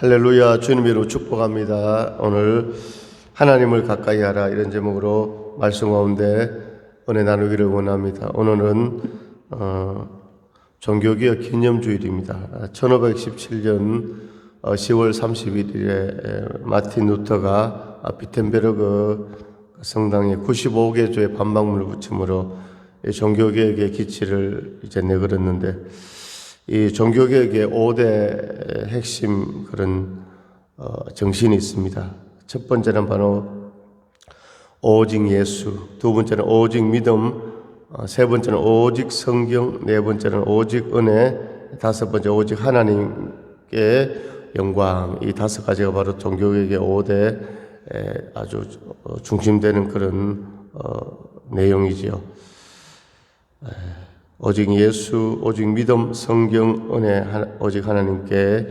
할렐루야 주님 이로 축복합니다. 오늘 하나님을 가까이 하라 이런 제목으로 말씀 가운데 은혜 나누기를 원합니다. 오늘은 어, 종교개혁 기념주일입니다. 1517년 10월 31일에 마틴 루터가 비텐베르그 성당에 95개 조의 반박문을 붙임으로 이 종교개혁의 기치를 이제 내걸었는데 이 종교개혁의 5대 핵심 그런 어, 정신이 있습니다. 첫 번째는 바로 오직 예수, 두 번째는 오직 믿음, 어, 세 번째는 오직 성경, 네 번째는 오직 은혜, 다섯 번째 오직 하나님께 영광. 이 다섯 가지가 바로 종교개혁의 5대 아주 어, 중심되는 그런 어, 내용이지요. 오직 예수, 오직 믿음, 성경, 은혜, 오직 하나님께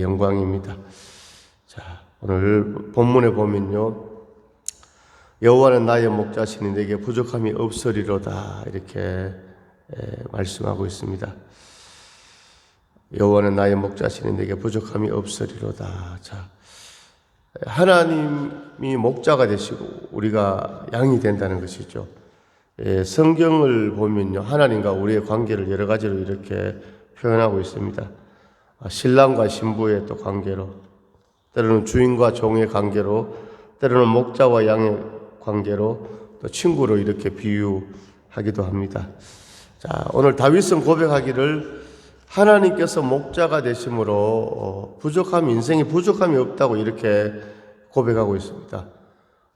영광입니다. 자, 오늘 본문에 보면요. 여호와는 나의 목자시니 내게 부족함이 없으리로다 이렇게 말씀하고 있습니다. 여호와는 나의 목자시니 내게 부족함이 없으리로다. 자, 하나님이 목자가 되시고 우리가 양이 된다는 것이죠. 예, 성경을 보면요. 하나님과 우리의 관계를 여러 가지로 이렇게 표현하고 있습니다. 아, 신랑과 신부의 또 관계로, 때로는 주인과 종의 관계로, 때로는 목자와 양의 관계로, 또 친구로 이렇게 비유하기도 합니다. 자, 오늘 다윗은 고백하기를 하나님께서 목자가 되심으로 어, 부족함, 인생에 부족함이 없다고 이렇게 고백하고 있습니다.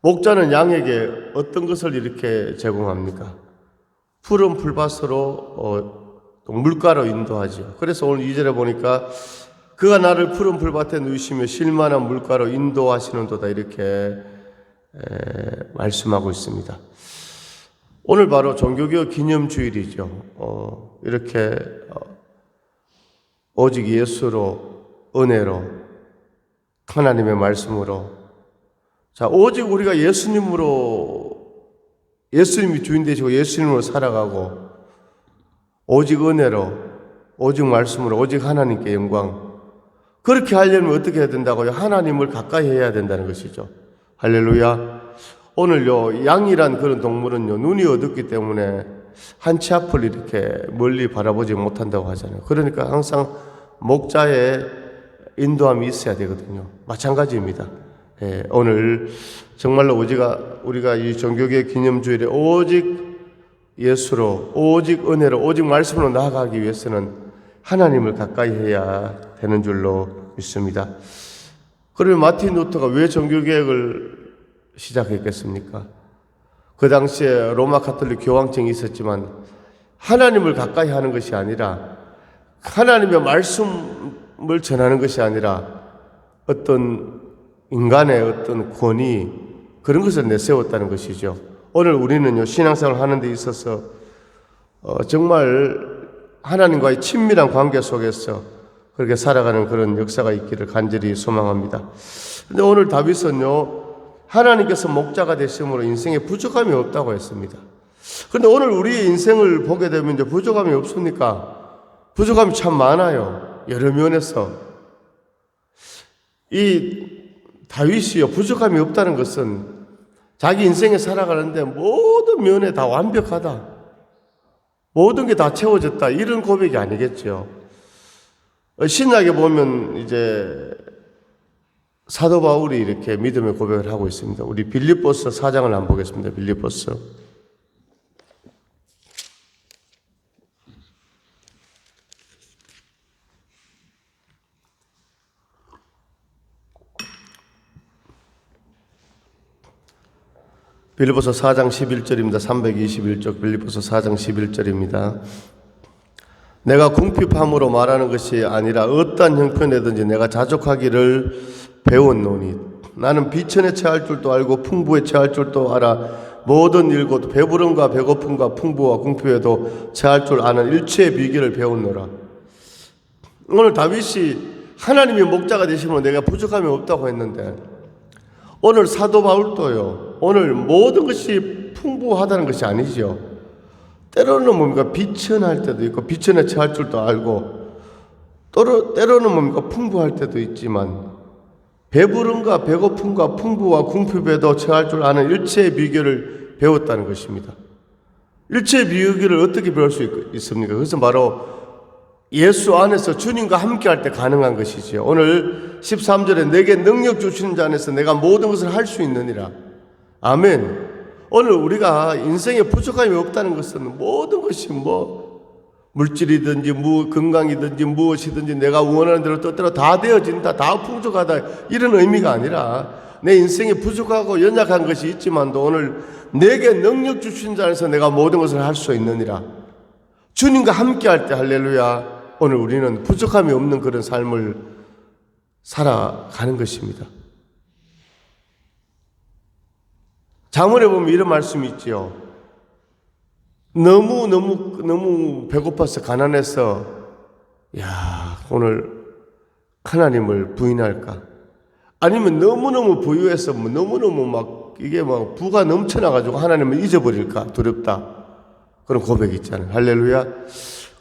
목자는 양에게 어떤 것을 이렇게 제공합니까? 푸른 풀밭으로 어, 물가로 인도하죠. 그래서 오늘 2절에 보니까 그가 나를 푸른 풀밭에 누이시며 실만한 물가로 인도하시는도다 이렇게 에, 말씀하고 있습니다. 오늘 바로 종교개혁 기념주일이죠. 어, 이렇게 어, 오직 예수로 은혜로 하나님의 말씀으로 자, 오직 우리가 예수님으로, 예수님이 주인 되시고 예수님으로 살아가고, 오직 은혜로, 오직 말씀으로, 오직 하나님께 영광. 그렇게 하려면 어떻게 해야 된다고요? 하나님을 가까이 해야 된다는 것이죠. 할렐루야. 오늘요, 양이란 그런 동물은요, 눈이 어둡기 때문에 한 치 앞을 이렇게 멀리 바라보지 못한다고 하잖아요. 그러니까 항상 목자의 인도함이 있어야 되거든요. 마찬가지입니다. 예, 오늘 정말로 우리가 우리가 이 종교계 기념주일에 오직 예수로 오직 은혜로 오직 말씀으로 나아가기 위해서는 하나님을 가까이 해야 되는 줄로 믿습니다. 그러면 마틴 루터가 왜 종교개혁을 시작했겠습니까? 그 당시에 로마 카톨릭 교황청이 있었지만 하나님을 가까이 하는 것이 아니라 하나님의 말씀을 전하는 것이 아니라 어떤 인간의 어떤 권위 그런 것을 내세웠다는 것이죠. 오늘 우리는요 신앙생활 하는 데 있어서 어, 정말 하나님과의 친밀한 관계 속에서 그렇게 살아가는 그런 역사가 있기를 간절히 소망합니다. 근데 오늘 다윗은요 하나님께서 목자가 되심으로 인생에 부족함이 없다고 했습니다. 그런데 오늘 우리의 인생을 보게 되면 이제 부족함이 없습니까? 부족함이 참 많아요. 여러 면에서 이 다윗이요 부족함이 없다는 것은 자기 인생에 살아가는데 모든 면에 다 완벽하다. 모든 게 다 채워졌다. 이런 고백이 아니겠죠. 신약에 보면 이제 사도 바울이 이렇게 믿음의 고백을 하고 있습니다. 우리 빌립보서 4장을 한번 보겠습니다. 빌립보서 빌립보서 4장 11절입니다. 321쪽 빌립보서 4장 11절입니다. 내가 궁핍함으로 말하는 것이 아니라 어떠한 형편이든지 내가 자족하기를 배웠노니 나는 비천에 처할 줄도 알고 풍부에 처할 줄도 알아 모든 일 곧 배부름과 배고픔과 풍부와 궁핍에도 처할 줄 아는 일체의 비결을 배웠노라. 오늘 다윗이 하나님의 목자가 되시면 내가 부족함이 없다고 했는데 오늘 사도 바울도요. 오늘 모든 것이 풍부하다는 것이 아니죠. 때로는 뭡니까 비천할 때도 있고 비천에 처할 줄도 알고 때로, 때로는 뭡니까? 풍부할 때도 있지만, 배부름과 배고픔과 풍부와 궁핍에도 처할 줄 아는 일체의 비결을 배웠다는 것입니다. 일체의 비결을 어떻게 배울 수 있- 있습니까? 그것은 바로 예수 안에서 주님과 함께 할 때 가능한 것이지요. 오늘 13절에 내게 능력 주시는 자 안에서 내가 모든 것을 할 수 있느니라. 아멘. 오늘 우리가 인생에 부족함이 없다는 것은 모든 것이 뭐 물질이든지 무 건강이든지 무엇이든지 내가 원하는 대로 뜻대로 다 되어진다, 다 풍족하다 이런 의미가 아니라 내 인생에 부족하고 연약한 것이 있지만도 오늘 내게 능력 주신 자 안에서 내가 모든 것을 할 수 있느니라. 주님과 함께 할 때 할렐루야. 오늘 우리는 부족함이 없는 그런 삶을 살아가는 것입니다. 자문에 보면 이런 말씀이 있지요. 너무 너무 너무 배고파서 가난해서 야 오늘 하나님을 부인할까? 아니면 너무 너무 부유해서 뭐 너무 너무 막 이게 막 부가 넘쳐나 가지고 하나님을 잊어버릴까 두렵다 그런 고백이 있잖아요. 할렐루야.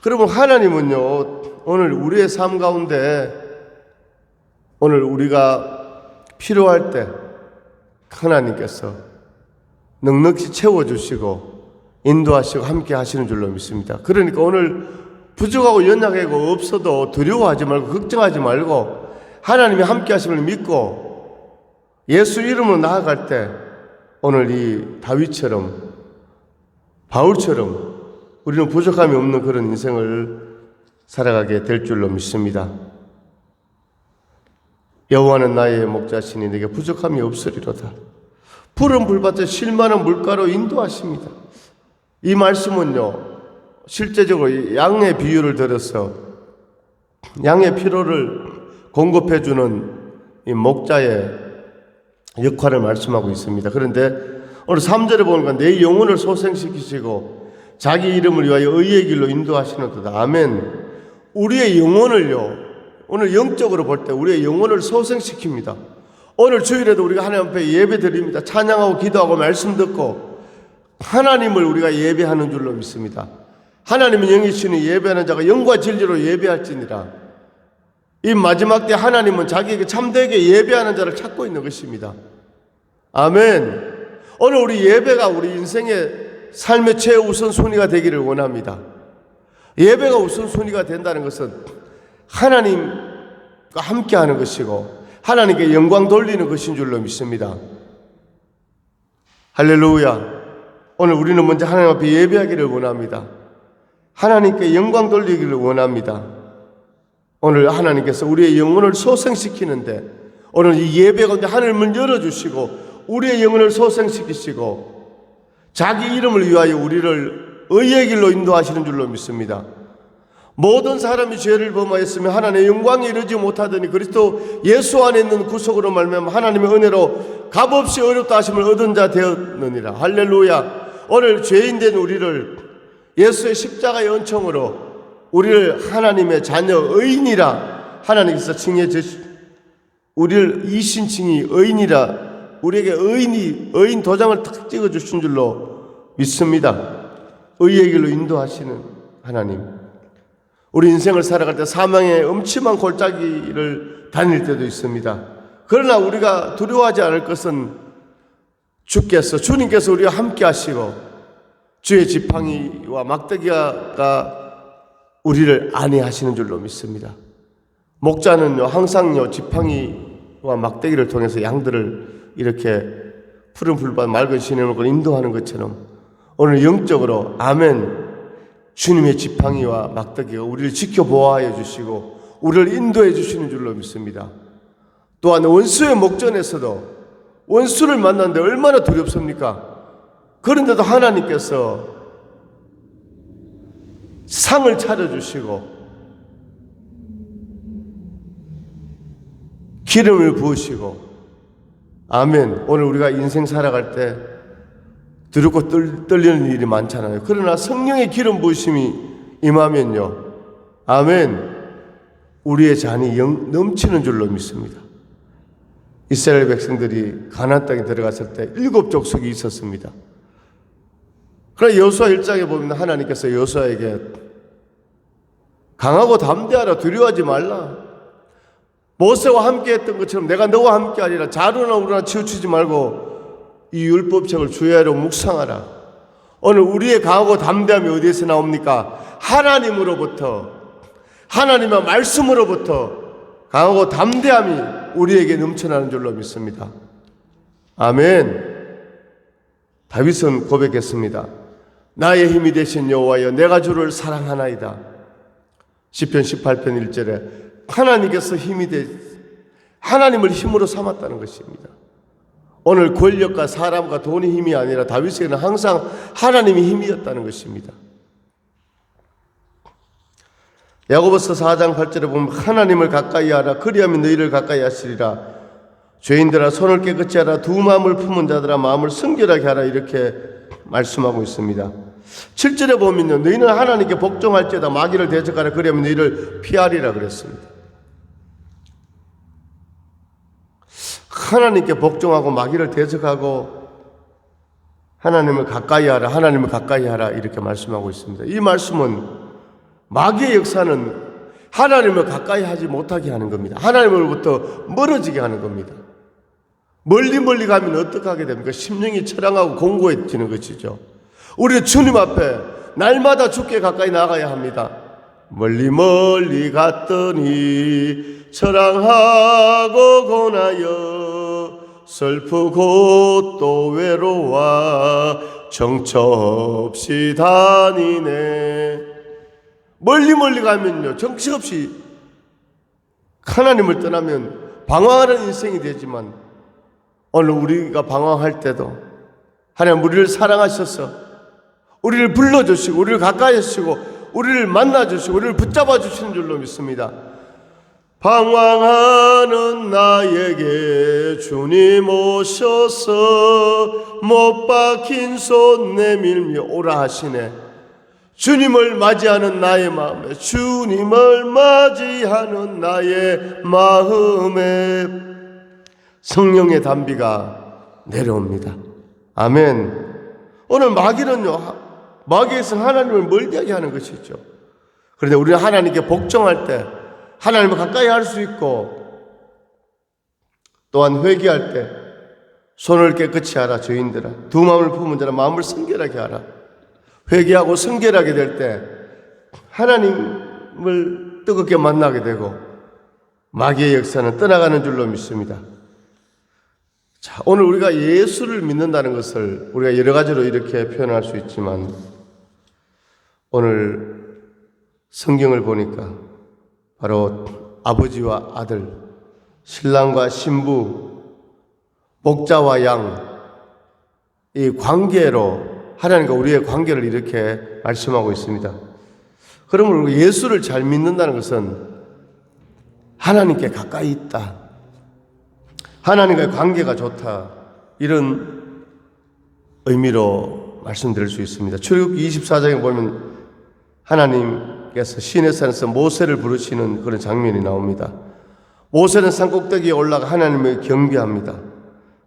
그러면 하나님은요 오늘 우리의 삶 가운데 오늘 우리가 필요할 때 하나님께서 넉넉히 채워주시고 인도하시고 함께 하시는 줄로 믿습니다. 그러니까 오늘 부족하고 연약하고 없어도 두려워하지 말고 걱정하지 말고 하나님이 함께 하심을 믿고 예수 이름으로 나아갈 때 오늘 이 다윗처럼 바울처럼 우리는 부족함이 없는 그런 인생을 살아가게 될 줄로 믿습니다. 여호와는 나의 목자시니 내게 부족함이 없으리로다. 푸른 불밭에 실만한 물가로 인도하십니다. 이 말씀은요, 실제적으로 양의 비유를 들어서 양의 피로를 공급해주는 이 목자의 역할을 말씀하고 있습니다. 그런데 오늘 3절에 보니까 내 영혼을 소생시키시고 자기 이름을 위하여 의의 길로 인도하시는도다. 아멘. 우리의 영혼을요, 오늘 영적으로 볼 때 우리의 영혼을 소생시킵니다. 오늘 주일에도 우리가 하나님 앞에 예배 드립니다. 찬양하고 기도하고 말씀 듣고 하나님을 우리가 예배하는 줄로 믿습니다. 하나님은 영이시니 예배하는 자가 영과 진리로 예배할지니라. 이 마지막 때 하나님은 자기에게 참되게 예배하는 자를 찾고 있는 것입니다. 아멘. 오늘 우리 예배가 우리 인생의 삶의 최우선 순위가 되기를 원합니다. 예배가 우선 순위가 된다는 것은 하나님과 함께 하는 것이고 하나님께 영광 돌리는 것인 줄로 믿습니다. 할렐루야. 오늘 우리는 먼저 하나님 앞에 예배하기를 원합니다. 하나님께 영광 돌리기를 원합니다. 오늘 하나님께서 우리의 영혼을 소생시키는데 오늘 이 예배 가운데 하늘문 열어주시고 우리의 영혼을 소생시키시고 자기 이름을 위하여 우리를 의의 길로 인도하시는 줄로 믿습니다. 모든 사람이 죄를 범하였으며 하나님의 영광에 이르지 못하더니 그리스도 예수 안에 있는 구속으로 말미암아 하나님의 은혜로 값없이 어렵다 하심을 얻은 자 되었느니라. 할렐루야. 오늘 죄인 된 우리를 예수의 십자가의 은총으로 우리를 하나님의 자녀 의인이라 하나님께서 칭해 주시 우리를 이신칭이 의인이라 우리에게 의인이 의인 도장을 탁 찍어 주신 줄로 믿습니다. 의의 길로 인도하시는 하나님. 우리 인생을 살아갈 때 사망의 음침한 골짜기를 다닐 때도 있습니다. 그러나 우리가 두려워하지 않을 것은 주께서 주님께서 우리와 함께 하시고 주의 지팡이와 막대기가 우리를 안위하시는 줄로 믿습니다. 목자는요 항상요 지팡이와 막대기를 통해서 양들을 이렇게 푸른 불밭 맑은 시내로 인도하는 것처럼 오늘 영적으로 아멘 주님의 지팡이와 막대기가 우리를 지켜보아해 주시고 우리를 인도해 주시는 줄로 믿습니다. 또한 원수의 목전에서도 원수를 만났는데 얼마나 두렵습니까? 그런데도 하나님께서 상을 차려주시고 기름을 부으시고 아멘. 오늘 우리가 인생 살아갈 때 두렵고 떨, 떨리는 일이 많잖아요. 그러나 성령의 기름 부으심이 임하면요. 아멘. 우리의 잔이 영, 넘치는 줄로 믿습니다. 이스라엘 백성들이 가나안 땅에 들어갔을 때 일곱 족속이 있었습니다. 그러나 여수아 1장에 보면 하나님께서 여수아에게 강하고 담대하라 두려워하지 말라. 모세와 함께 했던 것처럼 내가 너와 함께 하리라. 자루나 우루나 치우치지 말고 이 율법책을 주야로 묵상하라. 오늘 우리의 강하고 담대함이 어디에서 나옵니까? 하나님으로부터 하나님의 말씀으로부터 강하고 담대함이 우리에게 넘쳐나는 줄로 믿습니다. 아멘. 다윗은 고백했습니다. 나의 힘이 되신 여호와여 내가 주를 사랑하나이다. 시편 18편 1절에 하나님께서 힘이 되 하나님을 힘으로 삼았다는 것입니다. 오늘 권력과 사람과 돈이 힘이 아니라 다윗에게는 항상 하나님이 힘이었다는 것입니다. 야고보서 4장 8절에 보면 하나님을 가까이 하라 그리하면 너희를 가까이 하시리라 죄인들아 손을 깨끗이 하라 두 마음을 품은 자들아 마음을 성결하게 하라 이렇게 말씀하고 있습니다. 7절에 보면요 너희는 하나님께 복종할지어다 마귀를 대적하라 그리하면 너희를 피하리라 그랬습니다. 하나님께 복종하고 마귀를 대적하고 하나님을 가까이 하라 하나님을 가까이 하라 이렇게 말씀하고 있습니다. 이 말씀은 마귀의 역사는 하나님을 가까이 하지 못하게 하는 겁니다. 하나님으로부터 멀어지게 하는 겁니다. 멀리 멀리 가면 어떻게 하게 됩니까? 심령이 처량하고 공고해지는 것이죠. 우리는 주님 앞에 날마다 주께 가까이 나가야 합니다. 멀리 멀리 갔더니 처량하고 고나여 슬프고 또 외로워 정처 없이 다니네 멀리 멀리 가면요 정치 없이 하나님을 떠나면 방황하는 인생이 되지만 오늘 우리가 방황할 때도 하나님 우리를 사랑하셔서 우리를 불러주시고 우리를 가까이 하시고 우리를 만나주시고 우리를 붙잡아 주시는 줄로 믿습니다. 방황하는 나에게 주님 오셔서 못 박힌 손 내밀며 오라 하시네. 주님을 맞이하는 나의 마음에 주님을 맞이하는 나의 마음에 성령의 담비가 내려옵니다. 아멘. 오늘 마귀는요, 마귀에서 하나님을 멀리 하게 하는 것이죠. 그런데 우리는 하나님께 복종할 때 하나님을 가까이 할 수 있고 또한 회개할 때 손을 깨끗이 하라 죄인들아 두 마음을 품은 자라 마음을 성결하게 하라 회개하고 성결하게 될 때 하나님을 뜨겁게 만나게 되고 마귀의 역사는 떠나가는 줄로 믿습니다. 자, 오늘 우리가 예수를 믿는다는 것을 우리가 여러 가지로 이렇게 표현할 수 있지만 오늘 성경을 보니까 바로 아버지와 아들, 신랑과 신부, 목자와 양, 이 관계로 하나님과 우리의 관계를 이렇게 말씀하고 있습니다. 우리가 예수를 잘 믿는다는 것은 하나님께 가까이 있다. 하나님과의 관계가 좋다. 이런 의미로 말씀드릴 수 있습니다. 출애굽기 24장에 보면 하나님 께서 시내 산에서 모세를 부르시는 그런 장면이 나옵니다. 모세는 산 꼭대기에 올라가 하나님을 경배합니다.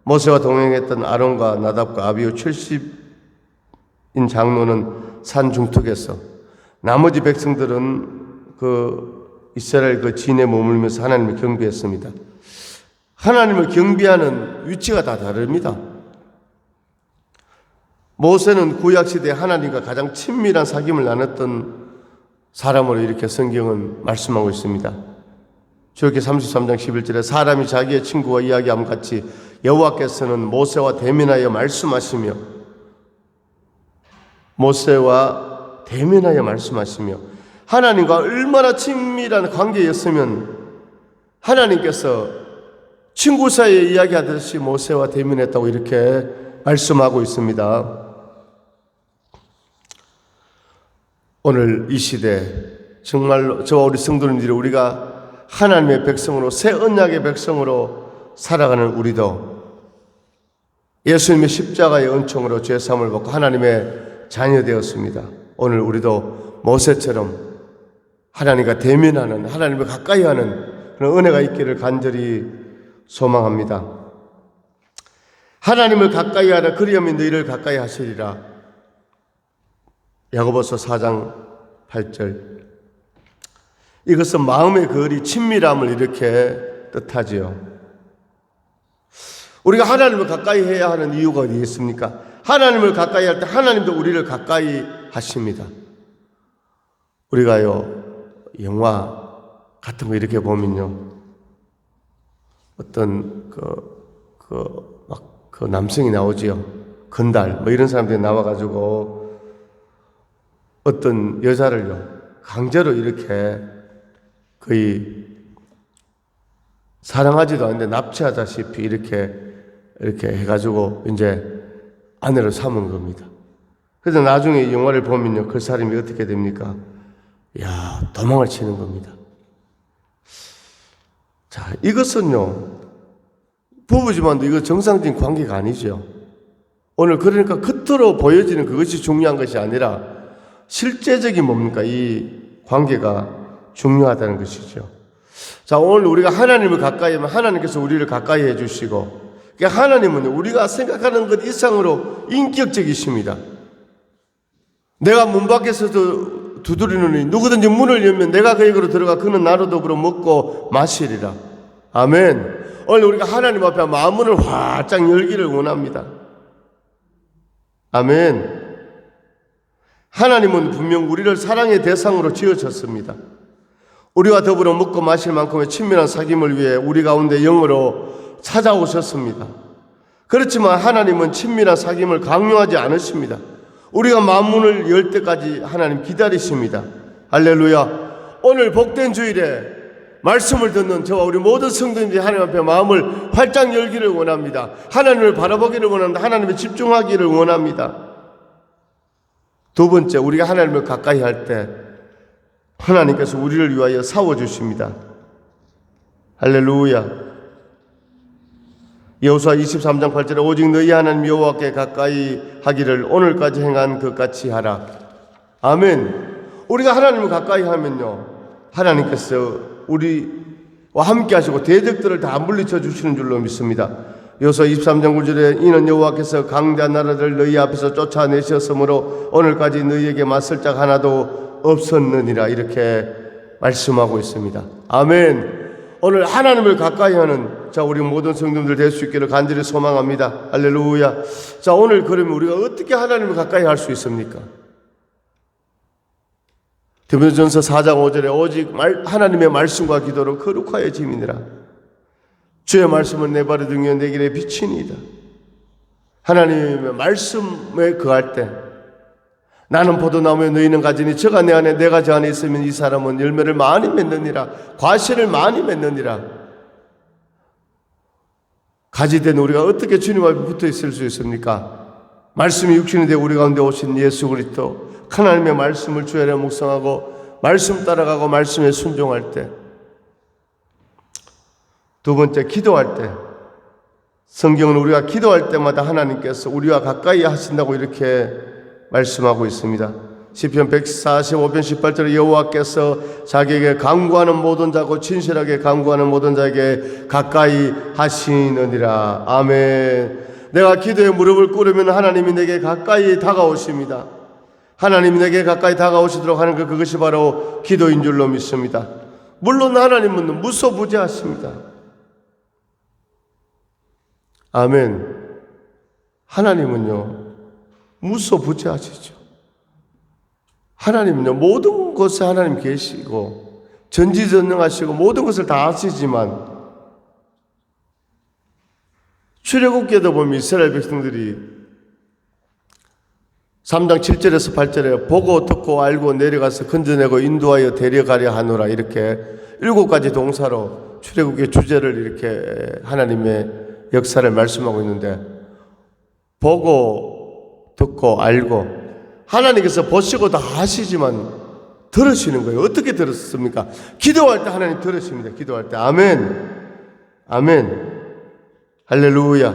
모세와 동행했던 아론과 나답과 아비오 70인 장로는 산 중턱에서 나머지 백성들은 그 이스라엘 그 진에 머물면서 하나님을 경배했습니다. 하나님을 경배하는 위치가 다 다릅니다. 모세는 구약 시대 하나님과 가장 친밀한 사귐을 나눴던 사람으로 이렇게 성경은 말씀하고 있습니다. 주기 33장 11절에 사람이 자기의 친구와 이야기함 같이 여호와께서는 모세와 대면하여 말씀하시며 모세와 대면하여 말씀하시며 하나님과 얼마나 친밀한 관계였으면 하나님께서 친구 사이에 이야기하듯이 모세와 대면했다고 이렇게 말씀하고 있습니다. 오늘 이 시대 정말로 저와 우리 성도님들이 우리가 하나님의 백성으로 새 언약의 백성으로 살아가는 우리도 예수님의 십자가의 은총으로 죄 사함을 받고 하나님의 자녀 되었습니다. 오늘 우리도 모세처럼 하나님과 대면하는 하나님을 가까이 하는 그런 은혜가 있기를 간절히 소망합니다. 하나님을 가까이 하라 그리하면 너희를 가까이 하시리라. 야고보서 4장 8절 이것은 마음의 거리, 친밀함을 이렇게 뜻하지요. 우리가 하나님을 가까이 해야 하는 이유가 어디 있습니까? 하나님을 가까이 할 때 하나님도 우리를 가까이 하십니다. 우리가요, 영화 같은 거 이렇게 보면요. 어떤 그, 그, 막, 그 남성이 나오지요. 건달, 뭐 이런 사람들이 나와가지고 어떤 여자를요, 강제로 이렇게 거의 사랑하지도 않는데 납치하다시피 이렇게, 이렇게 해가지고 이제 아내를 삼은 겁니다. 그래서 나중에 이 영화를 보면요, 그 사람이 어떻게 됩니까? 야, 도망을 치는 겁니다. 자, 이것은요, 부부지만도 이거 정상적인 관계가 아니죠. 오늘 그러니까 겉으로 보여지는 그것이 중요한 것이 아니라 실제적인 뭡니까? 이 관계가 중요하다는 것이죠. 자, 오늘 우리가 하나님을 가까이 하면 하나님께서 우리를 가까이 해 주시고, 그러니까 하나님은 우리가 생각하는 것 이상으로 인격적이십니다. 내가 문 밖에서도 두드리느니 누구든지 문을 열면 내가 그에게로 들어가 그는 나로 더불어 먹고 마시리라. 아멘. 오늘 우리가 하나님 앞에 마음문을 활짝 열기를 원합니다. 아멘. 하나님은 분명 우리를 사랑의 대상으로 지어졌습니다. 우리와 더불어 먹고 마실 만큼의 친밀한 사귐을 위해 우리 가운데 영으로 찾아오셨습니다. 그렇지만 하나님은 친밀한 사귐을 강요하지 않으십니다. 우리가 마음문을 열 때까지 하나님 기다리십니다. 할렐루야. 오늘 복된 주일에 말씀을 듣는 저와 우리 모든 성도님들이 하나님 앞에 마음을 활짝 열기를 원합니다. 하나님을 바라보기를 원합니다. 하나님에 집중하기를 원합니다. 두 번째, 우리가 하나님을 가까이 할 때 하나님께서 우리를 위하여 싸워 주십니다. 할렐루야. 여호수아 23장 8절에 오직 너희 하나님 여호와께 가까이 하기를 오늘까지 행한 것 같이 하라. 아멘. 우리가 하나님을 가까이 하면요. 하나님께서 우리와 함께 하시고 대적들을 다 물리쳐 주시는 줄로 믿습니다. 여호수아 23장 9절에 이는 여호와께서 강대한 나라들 너희 앞에서 쫓아내셨으므로 오늘까지 너희에게 맞설 자 하나도 없었느니라 이렇게 말씀하고 있습니다. 아멘. 오늘 하나님을 가까이 하는 자 우리 모든 성도들 될 수 있기를 간절히 소망합니다. 할렐루야. 자 오늘 그러면 우리가 어떻게 하나님을 가까이 할 수 있습니까? 디모데전서 4장 5절에 오직 말, 하나님의 말씀과 기도로 거룩하여 지미니라. 주의 말씀은 내 발의 등에 내 길에 비치니이다. 하나님의 말씀에 거할 때 나는 포도나무에 너희는 가지니 저가 내 안에 내가 저 안에 있으면 이 사람은 열매를 많이 맺느니라 과실을 많이 맺느니라 가지된 우리가 어떻게 주님 앞에 붙어 있을 수 있습니까? 말씀이 육신이 되어 우리 가운데 오신 예수 그리스도 하나님의 말씀을 주야려 묵상하고 말씀 따라가고 말씀에 순종할 때 두 번째 기도할 때 성경은 우리가 기도할 때마다 하나님께서 우리와 가까이 하신다고 이렇게 말씀하고 있습니다. 시편 145편 18절에 여호와께서 자기에게 강구하는 모든 자고 진실하게 강구하는 모든 자에게 가까이 하시느니라. 아멘. 내가 기도에 무릎을 꿇으면 하나님이 내게 가까이 다가오십니다. 하나님이 내게 가까이 다가오시도록 하는 것 그것이 바로 기도인 줄로 믿습니다. 물론 하나님은 무소부재하십니다. 아멘. 하나님은요, 무소부재하시죠. 하나님은요, 모든 곳에 하나님 계시고, 전지전능하시고, 모든 것을 다 아시지만, 출애굽기에도 보면 이스라엘 백성들이 3장 7절에서 8절에 보고 듣고 알고 내려가서 건져내고 인도하여 데려가려 하노라 이렇게 일곱 가지 동사로 출애굽의 주제를 이렇게 하나님의 역사를 말씀하고 있는데 보고 듣고 알고 하나님께서 보시고 다 하시지만 들으시는 거예요. 어떻게 들었습니까? 기도할 때 하나님 들으십니다. 기도할 때 아멘. 아멘. 할렐루야.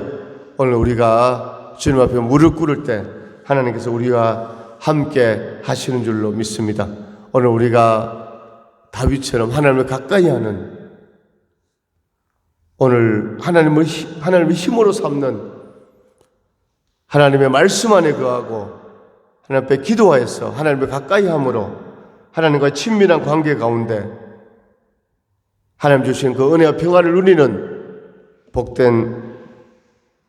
오늘 우리가 주님 앞에 무릎 꿇을 때 하나님께서 우리와 함께 하시는 줄로 믿습니다. 오늘 우리가 다윗처럼 하나님을 가까이 하는 오늘 하나님을 하나님의 힘으로 삼는 하나님의 말씀 안에 거하고 하나님 앞에 기도하여서 하나님을 가까이 함으로 하나님과 친밀한 관계 가운데 하나님 주신 그 은혜와 평안을 누리는 복된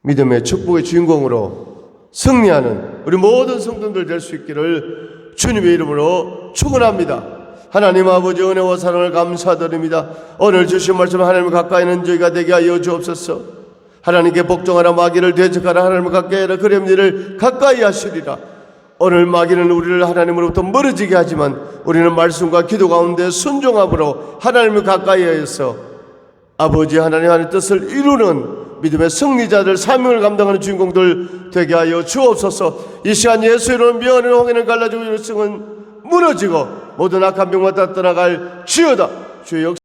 믿음의 축복의 주인공으로 승리하는 우리 모든 성도들 될 수 있기를 주님의 이름으로 축원합니다. 하나님 아버지 은혜와 사랑을 감사드립니다. 오늘 주신 말씀 하나님 가까이 있는 저희가 되게 하여 주옵소서. 하나님께 복종하라 마귀를 대적하라 하나님을 가까이 하라 그럼 니를 가까이 하시리라. 오늘 마귀는 우리를 하나님으로부터 멀어지게 하지만 우리는 말씀과 기도 가운데 순종함으로 하나님을 가까이 하여서 아버지 하나님 하나님 뜻을 이루는 믿음의 승리자들 사명을 감당하는 주인공들 되게 하여 주옵소서 이 시간 예수 이름으로 명하는 홍해는 갈라지고 일승은 무너지고 모든 악한 병마다 떠나갈 주여다. 주의 역